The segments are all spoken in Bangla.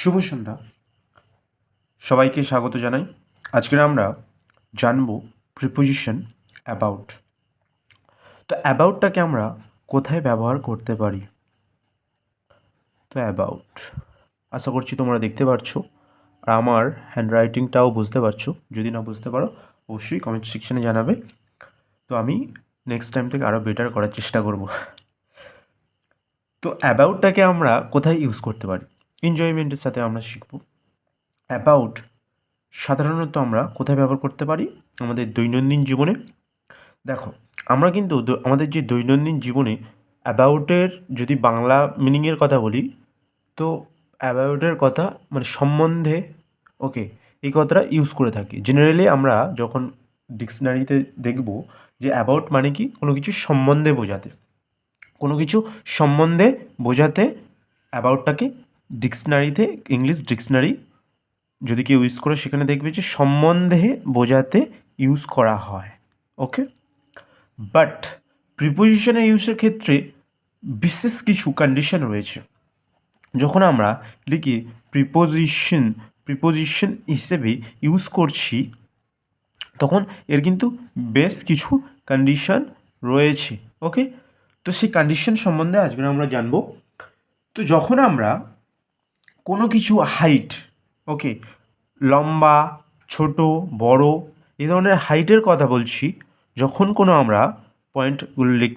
শুভ সন্ধ্যা। সবাইকে স্বাগত জানাই। আজকে আমরা জানব প্রিপোজিশন অ্যাবাউট তো অ্যাবাউটটাকে আমরা কোথায় ব্যবহার করতে পারি? তো অ্যাবাউট আশা করছি তোমরা দেখতে পারছ। আর আমার হ্যান্ডরাইটিংটাও বুঝতে পারছ। যদি না বুঝতে পারো, অবশ্যই কমেন্ট সেকশনে জানাবে। তো আমি নেক্সট টাইম থেকে আরও বেটার করার চেষ্টা করব। তো অ্যাবাউটটাকে আমরা কোথায় ইউজ করতে পারি? এনজয়মেন্টের সাথে আমরা শিখব। অ্যাবাউট সাধারণত আমরা কোথায় ব্যবহার করতে পারি? আমাদের দৈনন্দিন জীবনে। দেখো, আমরা কিন্তু আমাদের যে দৈনন্দিন জীবনে অ্যাবাউটের যদি বাংলা মিনিংয়ের কথা বলি, তো অ্যাবাউটের কথা মানে সম্বন্ধে ওকে এই কথাটা ইউজ করে থাকি। জেনারেলি আমরা যখন ডিকশনারিতে দেখব যে অ্যাবাউট মানে কি? কোনো কিছু সম্বন্ধে বোঝাতে। কোনো কিছু সম্বন্ধে বোঝাতে অ্যাবাউটটাকে ডিকশনারিতে ইংলিশ ডিকশনারি যদি কেউ ইউজ করে, সেখানে দেখবে যে সম্বন্ধে বোঝাতে ইউজ করা হয়, ওকে? বাট প্রিপোজিশনের ইউজের ক্ষেত্রে বিশেষ কিছু কন্ডিশন রয়েছে। যখন আমরা লিখি প্রিপোজিশন প্রিপোজিশন হিসেবে ইউজ করছি, তখন এর কিন্তু বেশ কিছু কন্ডিশন রয়েছে, ওকে? তো সেই কন্ডিশন সম্বন্ধে আজকে আমরা জানব। তো যখন আমরা কোনো কিছু হাইট ওকে লম্বা, ছোট, বড়, এই ধরনের হাইটের কথা বলছি, যখন কোনো আমরা পয়েন্টগুলো লিখ,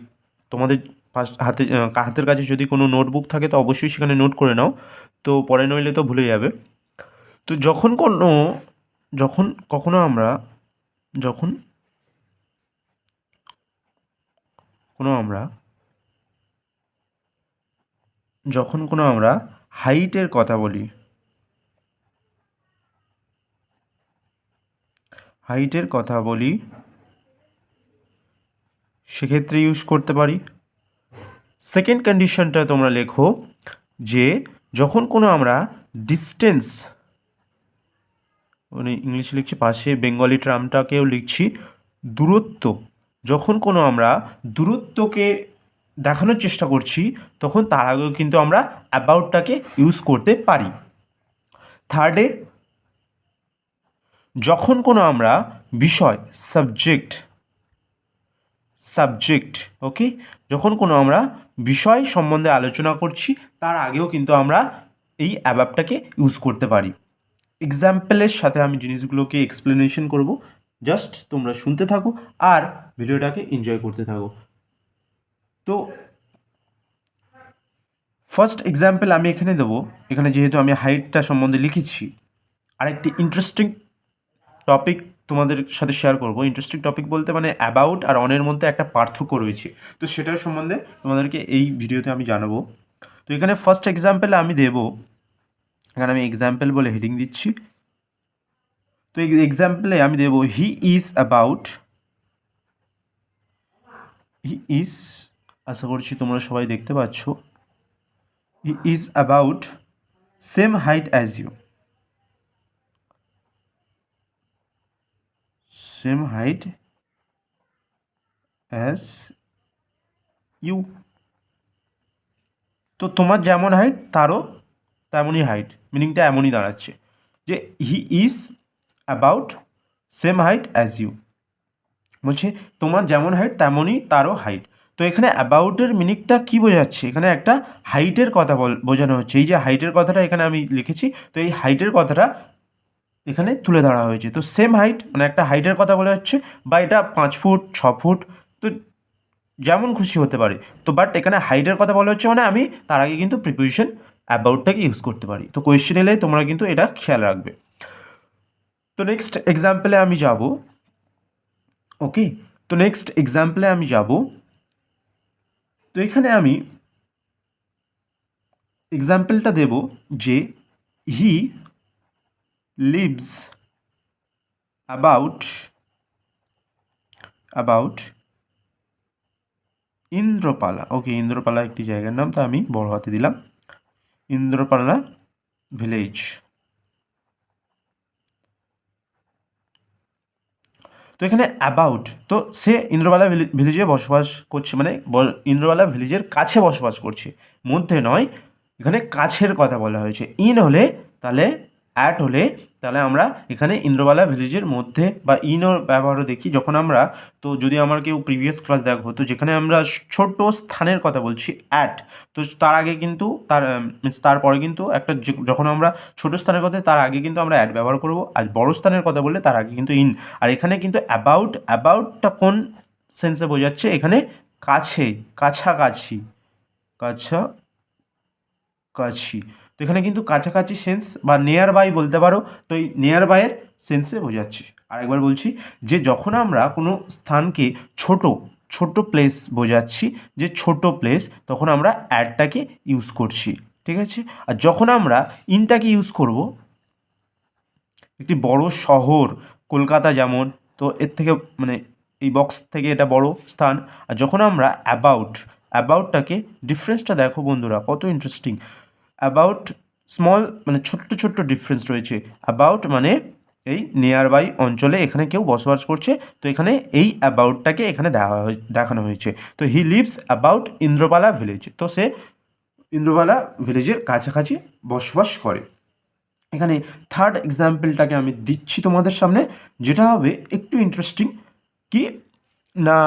তোমাদের পাশ, হাতে হাতের কাছে যদি কোনো নোটবুক থাকে তো অবশ্যই সেখানে নোট করে নাও, তো পরে নইলে তো ভুলে যাবে। তো যখন কোনো, যখন কখনো আমরা, যখন কোনো আমরা, যখন কোনো আমরা হাইটের কথা বলি। হাইটের কথা বলি, সেক্ষেত্রে ইউজ করতে পারি। সেকেন্ড কন্ডিশনটা তোমরা লেখো যে, যখন কোনো আমরা ডিস্টেন্স মানে ইংলিশে লিখছি পাশে, বেঙ্গলি ট্রামটাকেও লিখছি, দূরত্ব, যখন কোনো আমরা দূরত্বকে দেখানোর চেষ্টা করছি, তখন তার আগেও কিন্তু আমরা অ্যাবাউটটাকে ইউজ করতে পারি। থার্ডে যখন কোনো আমরা বিষয় সাবজেক্ট সাবজেক্ট ওকে যখন কোনো আমরা বিষয় সম্বন্ধে আলোচনা করছি, তার আগেও কিন্তু আমরা এই অ্যাবাবটাকে ইউজ করতে পারি। এক্সাম্পলের সাথে আমি জিনিসগুলোকে এক্সপ্লেনেশন করব। জাস্ট তোমরা শুনতে থাকো আর ভিডিওটাকে এনজয় করতে থাকো। তো ফার্স্ট এক্সাম্পল আমি এখানে দেবো। এখানে যেহেতু আমি হাইটটা সম্বন্ধে লিখেছি, আরেকটি ইন্টারেস্টিং টপিক তোমাদের সাথে শেয়ার করব। ইন্টারেস্টিং টপিক বলতে মানে অ্যাবাউট আর অনের মধ্যে একটা পার্থক্য রয়েছে। তো সেটার সম্বন্ধে তোমাদেরকে এই ভিডিওতে আমি জানাব। তো এখানে ফার্স্ট এক্সাম্পলে আমি দেব। এখানে আমি এক্সাম্পল বলে হেডিং দিচ্ছি। তো এই এক্সাম্পলে আমি দেব he is about he is আশা করছি তোমরা সবাই দেখতে পাচ্ছ। He is about same height as you same height as you তো তোমার যেমন হাইট তারও তেমনই হাইট মিনিংটা এমনই দাঁড়াচ্ছে। যে he is about same height as you বলছে, তোমার যেমন হাইট তেমনই তারও হাইট তো এখানে অ্যাবাউটের মিনিংটা কী বোঝাচ্ছে? এখানে একটা হাইটের কথা বল, বোঝানো হচ্ছে। এই যে হাইটের কথাটা এখানে আমি লিখেছি, তো এই হাইটের কথাটা এখানে তুলে ধরা হয়েছে। তো সেম হাইট মানে একটা হাইটের কথা বলা হচ্ছে, বা এটা পাঁচ ফুট, ছ ফুট, তো যেমন খুশি হতে পারে। তো বাট এখানে হাইটের কথা বলা হচ্ছে মানে আমি তার আগে কিন্তু প্রিপোজিশন অ্যাবাউটটাকে ইউজ করতে পারি। তো কোয়েশ্চেন এলে তোমরা কিন্তু এটা খেয়াল রাখবে। তো নেক্সট এক্সাম্পলে আমি যাব। ওকে তো নেক্সট এক্সাম্পলে আমি যাব। তো এখানে আমি এক্সাম্পলটা দেব যে হি lives about about ইন্দ্রপালা okay Indrapala একটি জায়গার নাম, তা আমি বড় হাতে দিলাম। ইন্দ্রপালা ভিলেজ তো এখানে অ্যাবাউট তো সে ইন্দ্রবালা ভিলেজে বসবাস করছে মানে ইন্দ্রবালা ভিলেজের কাছে বসবাস করছে। মধ্যে নয়, এখানে কাছের কথা বলা হয়েছে। ইন হলে তাহলে অ্যাট হলে তাহলে আমরা এখানে ইন্দ্রবালা ভিলেজের মধ্যে বা ইনও ব্যবহারও দেখি। যখন আমরা, তো যদি আমার কেউ প্রিভিয়াস ক্লাস দেখো তো যেখানে আমরা ছোট স্থানের কথা বলছি অ্যাট তো তার আগে কিন্তু তার মিনস তারপরে কিন্তু একটা যখন আমরা ছোট স্থানের কথা, তার আগে কিন্তু আমরা অ্যাড ব্যবহার করব, আর বড় স্থানের কথা বললে তার আগে কিন্তু ইন আর এখানে কিন্তু অ্যাবাউট অ্যাবাউটটা কোন সেন্সে বোঝাচ্ছে? এখানে কাছে, কাছাকাছি, কাছা, কাছি। তো এখানে কিন্তু কাছাকাছি সেন্স বা নিয়ার বাই বলতে পারো, তো এই নিয়ার বাইয়ের সেন্সে বোঝাচ্ছি। আরেকবার বলছি যে যখন আমরা কোনো স্থানকে ছোট ছোট প্লেস বোঝাচ্ছি, যে ছোট প্লেস তখন আমরা অ্যাডটাকে ইউজ করছি, ঠিক আছে? আর যখন আমরা ইনটাকে ইউজ করব, একটি বড় শহর, কলকাতা যেমন, তো এর থেকে মানে এই বক্স থেকে এটা বড় স্থান। আর যখন আমরা অ্যাবাউট অ্যাবাউটটাকে ডিফারেন্সটা দেখো বন্ধুরা, কত ইন্টারেস্টিং অ্যাবাউট স্মল মানে ছোট্ট ছোট্ট ডিফারেন্স রয়েছে। অ্যাবাউট মানে এই নিয়ার বাই অঞ্চলে এখানে কেউ বসবাস করছে, তো এখানে এই অ্যাবাউটটাকে এখানে দেখা হয়ে- দেখানো হয়েছে। তো he lives about Indrapala village তো সে ইন্দ্রপালা ভিলেজের কাছাকাছি বসবাস করে। এখানে থার্ড এক্সাম্পলটাকে আমি দিচ্ছি তোমাদের সামনে, যেটা হবে একটু ইন্টারেস্টিং কি না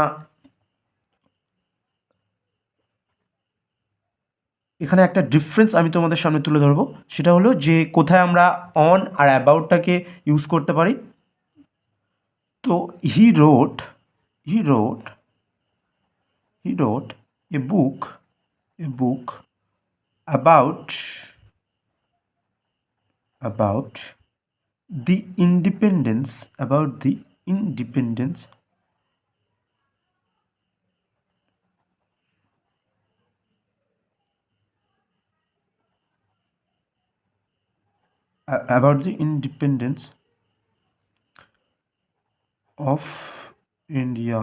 এখানে একটা ডিফারেন্স আমি তোমাদের সামনে তুলে ধরবো। সেটা হলো যে কোথায় আমরা অন আর অ্যাবাউটটাকে ইউজ করতে পারি। তো he wrote he wrote he wrote a book a book about about the independence, about the independence about the independence of India?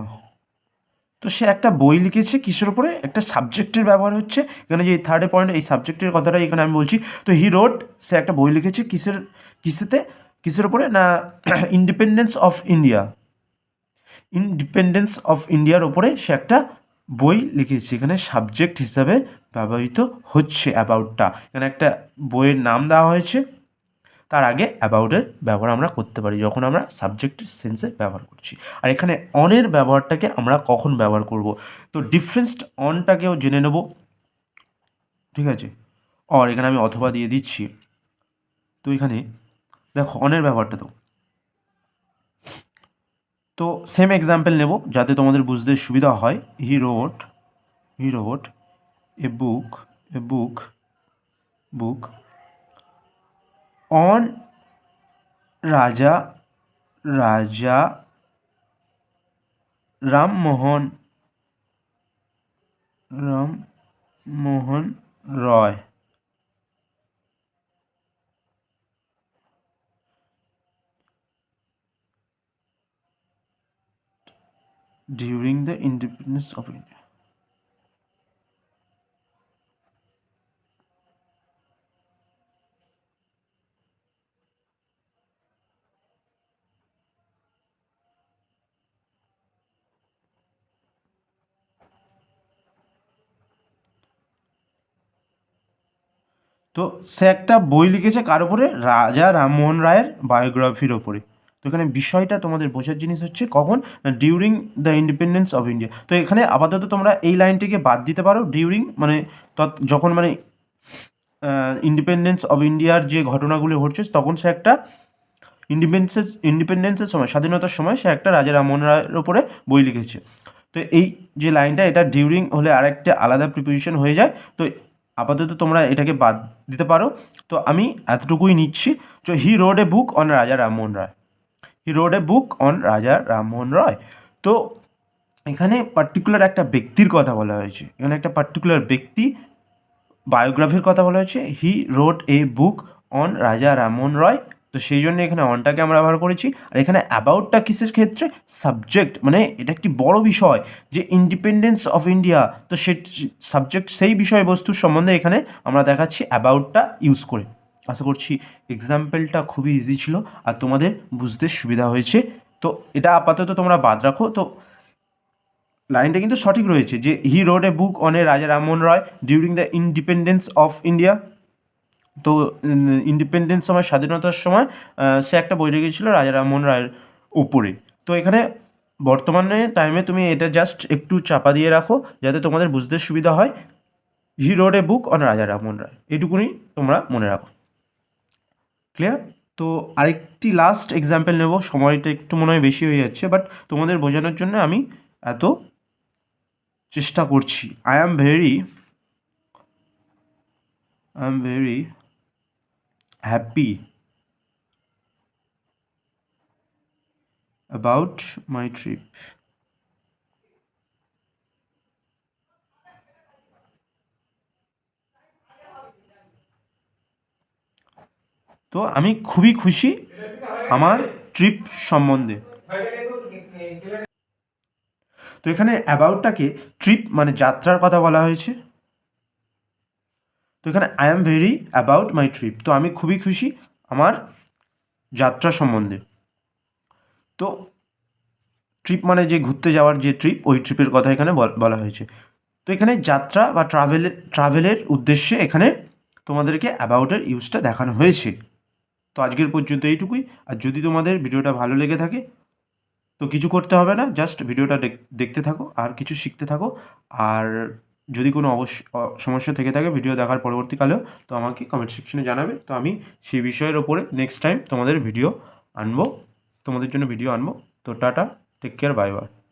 তো সে একটা বই লিখেছে কিসের উপরে? একটা সাবজেক্টের ব্যবহার হচ্ছে। এখানে যে থার্ড পয়েন্ট এই সাবজেক্টের কথাটা এখানে আমি বলছি। তো হি রোড সে একটা বই লিখেছে কিসের, কিসেতে? কিসের উপরে? না independence of India independence of ইন্ডিয়ার ওপরে সে একটা বই লিখেছে। এখানে সাবজেক্ট হিসাবে ব্যবহৃত হচ্ছে অ্যাবাউটটা এখানে একটা বইয়ের নাম দেওয়া হয়েছে। তার আগে অ্যাবাউটের ব্যবহার আমরা করতে পারি, যখন আমরা সাবজেক্টের সেন্সে ব্যবহার করছি। আর এখানে অনের ব্যবহারটাকে আমরা কখন ব্যবহার করব? তো ডিফারেন্সড অনটাকেও জেনে নেব। ঠিক আছে? অর এখানে আমি অথবা দিয়ে দিচ্ছি। তো এখানে দেখো, অনের ব্যবহারটা তো। তো সেম এক্সাম্পল নেব, যাতে তোমাদের বুঝতে সুবিধা হয়। He wrote he wrote a book a book book on Raja Raja Ram Mohan Ram Mohan Roy. during the independence of India. তো সে একটা বই লিখেছে কার উপরে? রাজা রামমোহন রায়ের বায়োগ্রাফির ওপরে তো এখানে বিষয়টা তোমাদের বোঝার জিনিস হচ্ছে কখন? During the independence of India তো এখানে আপাতত তোমরা এই লাইনটিকে বাদ দিতে পারো। ডিউরিং মানে যখন মানে ইন্ডিপেন্ডেন্স অফ ইন্ডিয়ার যে ঘটনাগুলি ঘটছে, তখন সে একটা ইন্ডিপেন্ডেন্সেস ইন্ডিপেন্ডেন্সের সময়, স্বাধীনতার সময় সে একটা রাজা রামমোহন রায়ের ওপরে বই লিখেছে। তো এই যে লাইনটা, এটা ডিউরিং হলে আরেকটা আলাদা প্রিপোজিশন হয়ে যায়। তো আপাতত তোমরা এটাকে বাদ দিতে পারো। তো আমি এতটুকুই নিচ্ছি। তো he road a book on Raja Rammohan Roy he wrote a book on Raja Rammohan Roy তো এখানে পার্টিকুলার একটা ব্যক্তির কথা বলা হয়েছে। এখানে একটা পার্টিকুলার ব্যক্তি বায়োগ্রাফির কথা বলা হয়েছে। হি wrote a book on Raja Rammohan রয় তো সেই জন্য এখানে অনটাকে আমরা ব্যবহার করেছি। আর এখানে অ্যাবাউটটা কিসের ক্ষেত্রে? সাবজেক্ট মানে এটা একটি বড় বিষয় যে ইন্ডিপেন্ডেন্স অফ ইন্ডিয়া তো সে সাবজেক্ট সেই বিষয়বস্তুর সম্বন্ধে এখানে আমরা দেখাচ্ছি অ্যাবাউটটা ইউজ করে। আশা করছি এক্সাম্পলটা খুবই ইজি ছিল আর তোমাদের বুঝতে সুবিধা হয়েছে। তো এটা আপাতত তোমরা বাদ রাখো। তো লাইনটা কিন্তু সঠিক রয়েছে যে হি wrote A book on a Raja Rammohan Roy during the independence of India তো ইন্ডিপেন্ডেন্স সময়, স্বাধীনতার সময় সে একটা বই লিখেছিল রাজা রামমোহন রায়ের উপরে। তো এখানে বর্তমানে টাইমে তুমি এটা জাস্ট একটু চাপা দিয়ে রাখো, যাতে তোমাদের বুঝতে সুবিধা হয়। He wrote a book on Raja Rammohan রায়। এটুকুনি তোমরা মনে রাখো। ক্লিয়ার তো আরেকটি লাস্ট এক্সাম্পল নেব। সময়টা একটু মনে হয় বেশি হয়ে যাচ্ছে বাট তোমাদের বোঝানোর জন্য আমি এত চেষ্টা করছি। I am very I am very happy about my trip. তো আমি খুবই খুশি আমার ট্রিপ সম্বন্ধে তো এখানে অ্যাবাউটটাকে ট্রিপ মানে যাত্রার কথা বলা হয়েছে তো এখানে I am very about my trip তো আমি খুবই খুশি আমার যাত্রা সম্বন্ধে। তো ট্রিপ মানে যে ঘুরতে যাওয়ার যে ট্রিপ ওই ট্রিপের কথা এখানে বল- হয়েছে। তো এখানে যাত্রা বা ট্রাভেলের ট্রাভেলের উদ্দেশ্যে এখানে তোমাদেরকে অ্যাবাউটের ইউজটা দেখানো হয়েছে। তো আজকের পর্যন্ত এইটুকুই। আর যদি তোমাদের ভিডিওটা ভালো লেগে থাকে, তো কিছু করতে হবে না জাস্ট ভিডিওটা দেখ- দেখতে থাকো, আর কিছু শিখতে থাকো। আর যদি কোনো অবশ্য সমস্যা থেকে থাকে ভিডিও দেখার পরবর্তীকালেও তো আমাকে কমেন্ট সেকশনে জানাবে। তো আমি সেই বিষয়ের ওপরে নেক্সট টাইম তোমাদের ভিডিও আনব, তোমাদের জন্য ভিডিও আনব। তো tata take care bye bye